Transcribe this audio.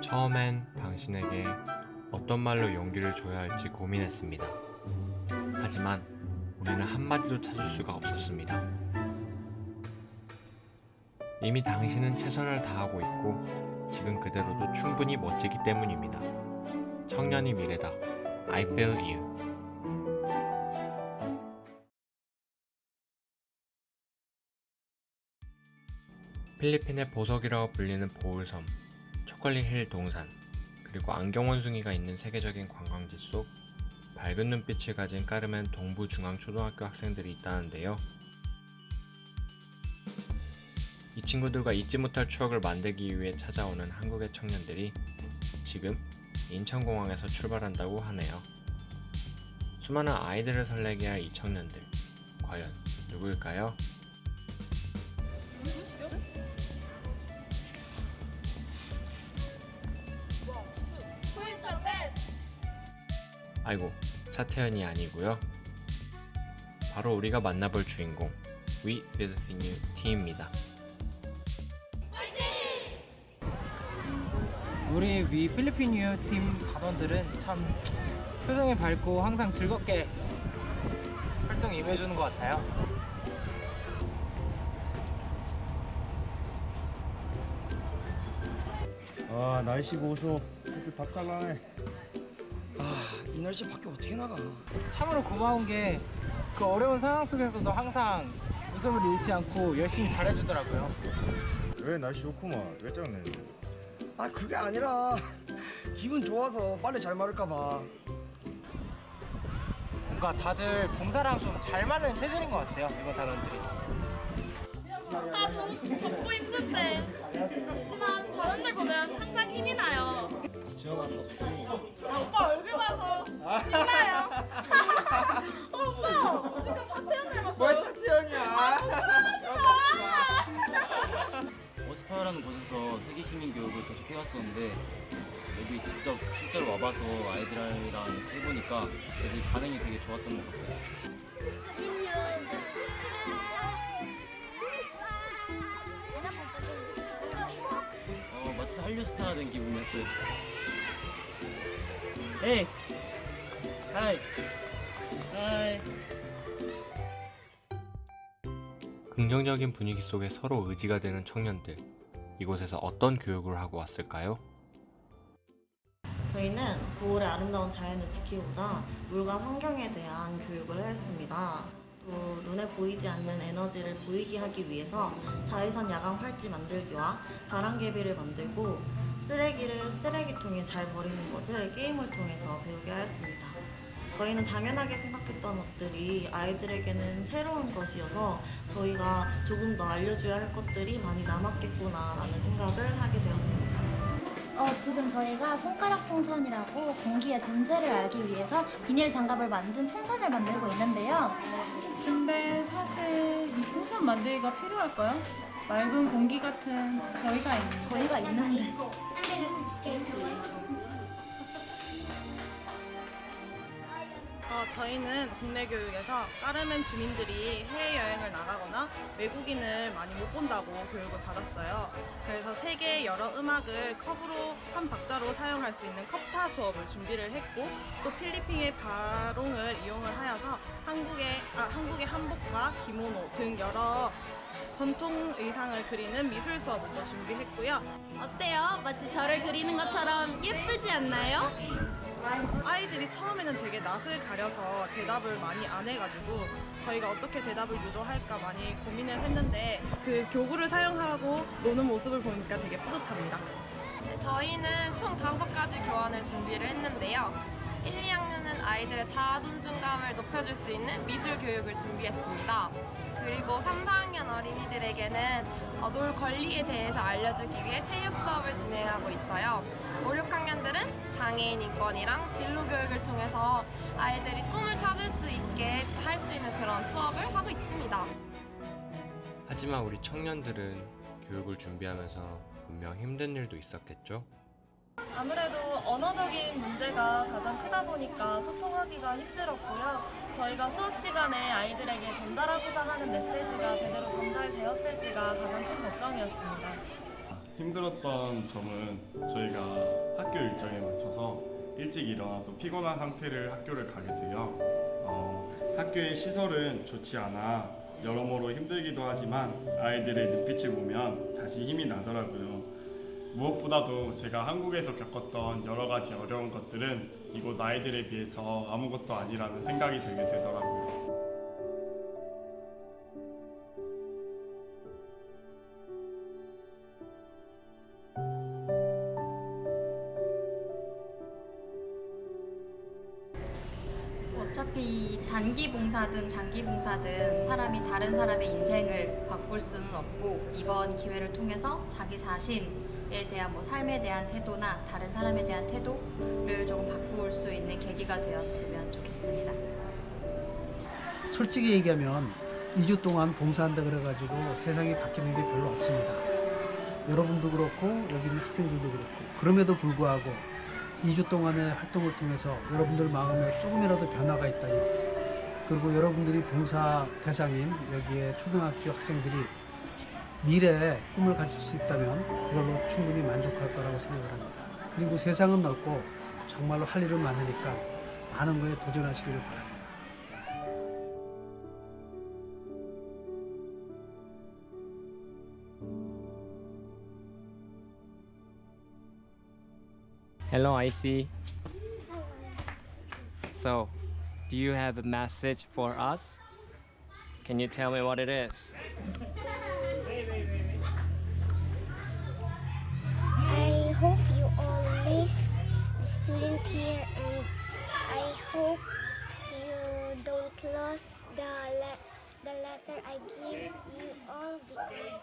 처음엔 당신에게 어떤 말로 용기를 줘야 할지 고민했습니다. 하지만 우리는 한마디도 찾을 수가 없었습니다. 이미 당신은 최선을 다하고 있고 지금 그대로도 충분히 멋지기 때문입니다. 청년이 미래다. I feel you. 필리핀의 보석이라고 불리는 보울섬, 초콜릿 힐 동산, 그리고 안경 원숭이가 있는 세계적인 관광지 속 밝은 눈빛을 가진 까르멘 동부 중앙 초등학교 학생들이 있다는데요. 이 친구들과 잊지 못할 추억을 만들기 위해 찾아오는 한국의 청년들이 지금 인천공항에서 출발한다고 하네요. 수많은 아이들을 설레게 할 이 청년들, 과연 누구일까요? 아이고, 차태현이 아니고요. 바로 우리가 만나볼 주인공, We Filipino Team입니다. 우리 위 필리핀 유팀 단원들은 참 표정이 밝고 항상 즐겁게 활동에 임해주는 것 같아요. 아 날씨 고소 햇빛 박살나네 아, 이 날씨 밖에 어떻게 나가? 참으로 고마운 게 그 어려운 상황 속에서도 항상 웃음을 잃지 않고 열심히 잘해주더라고요. 왜 날씨 좋구만 왜 짱내 아, 그게 아니라 기분 좋아서 빨리 잘 마를까 봐. 뭔가 다들 봉사랑 좀 잘 맞는 체질인 것 같아요. 이번 단원들이. 아, 저는 덥고 힘든데. 하지만 다른들 보면 항상 힘이 나요. 아, 교육을 계속 해왔었는데 여기 직접 실제로 와봐서 아이들이랑 해보니까 애들 반응이 되게 좋았던 것 같아요. 어, 마치 한류 스타가 된 기분이었어요. 헤이! 하이! 하이! 긍정적인 분위기 속에 서로 의지가 되는 청년들. 이곳에서 어떤 교육을 하고 왔을까요? 저희는 보홀의 아름다운 자연을 지키고자 물과 환경에 대한 교육을 했습니다. 또 눈에 보이지 않는 에너지를 보이게 하기 위해서 자외선 야광 활지 만들기와 바람개비를 만들고 쓰레기를 쓰레기통에 잘 버리는 것을 게임을 통해서 배우게 하였습니다. 저희는 당연하게 생각했던 것들이 아이들에게는 새로운 것이어서 저희가 조금 더 알려줘야 할 것들이 많이 남았겠구나라는 생각을 하게 되었습니다. 어, 지금 저희가 손가락 풍선이라고 공기의 존재를 알기 위해서 비닐 장갑을 만든 풍선을 만들고 있는데요. 근데 사실 이 풍선 만들기가 필요할까요? 맑은 공기 같은 저희가 있는 저희가 있는데 어, 저희는 국내 교육에서 까르멘 주민들이 해외여행을 나가거나 외국인을 많이 못 본다고 교육을 받았어요. 그래서 세계의 여러 음악을 컵으로 한 박자로 사용할 수 있는 컵타 수업을 준비를 했고 또 필리핀의 바롱을 이용을 하여서 한국의, 아, 한국의 한복과 기모노 등 여러 전통 의상을 그리는 미술 수업을 또 준비했고요. 어때요? 마치 저를 그리는 것처럼 예쁘지 않나요? 아이들이 처음에는 되게 낯을 가려서 대답을 많이 안 해가지고 저희가 어떻게 대답을 유도할까 많이 고민을 했는데 그 교구를 사용하고 노는 모습을 보니까 되게 뿌듯합니다. 저희는 총 다섯 가지 교환을 준비를 했는데요. 1, 2학년은 아이들의 자아 존중감을 높여줄 수 있는 미술 교육을 준비했습니다. 그리고 3, 4학년 어린이들에게는 어, 놀 권리에 대해서 알려주기 위해 체육 수업을 진행하고 있어요. 5, 6학년들은 장애인 인권이랑 진로 교육을 통해서 아이들이 꿈을 찾을 수 있게 할 수 있는 그런 수업을 하고 있습니다. 하지만 우리 청년들은 교육을 준비하면서 분명 힘든 일도 있었겠죠? 아무래도 언어적인 문제가 가장 크다 보니까 소통하기가 힘들었고요. 저희가 수업 시간에 아이들에게 전달하고자 하는 메시지가 제대로 전달되었을지가 가장 큰 걱정이었습니다. 힘들었던 점은 저희가 학교 일정에 맞춰서 일찍 일어나서 피곤한 상태를 학교를 가게 돼요. 어, 학교의 시설은 좋지 않아 여러모로 힘들기도 하지만 아이들의 눈빛을 보면 다시 힘이 나더라고요. 무엇보다도 제가 한국에서 겪었던 여러 가지 어려운 것들은 이곳 아이들에 비해서 아무것도 아니라는 생각이 들게 되더라고요. 어차피 단기 봉사든 장기 봉사든 사람이 다른 사람의 인생을 바꿀 수는 없고 이번 기회를 통해서 자기 자신에 대한 뭐 삶에 대한 태도나 다른 사람에 대한 태도를 조금 바꿀 수 있는 계기가 되었으면 좋겠습니다. 솔직히 얘기하면 2주 동안 봉사한다 그래가지고 세상이 바뀌는 게 별로 없습니다. 여러분도 그렇고 여기 있는 학생들도 그렇고 그럼에도 불구하고 2주 동안의 활동을 통해서 여러분들 마음에 조금이라도 변화가 있다면 그리고 여러분들이 봉사 대상인 여기에 초등학교 학생들이 미래에 꿈을 가질 수 있다면 그걸로 충분히 만족할 거라고 생각을 합니다. 그리고 세상은 넓고 정말로 할 일은 많으니까 많은 거에 도전하시기를 바랍니다. Hello, Icy. So, do you have a message for us? Can you tell me what it is? I hope you all miss the student here and I hope you don't lose the, le- the letter I give you all because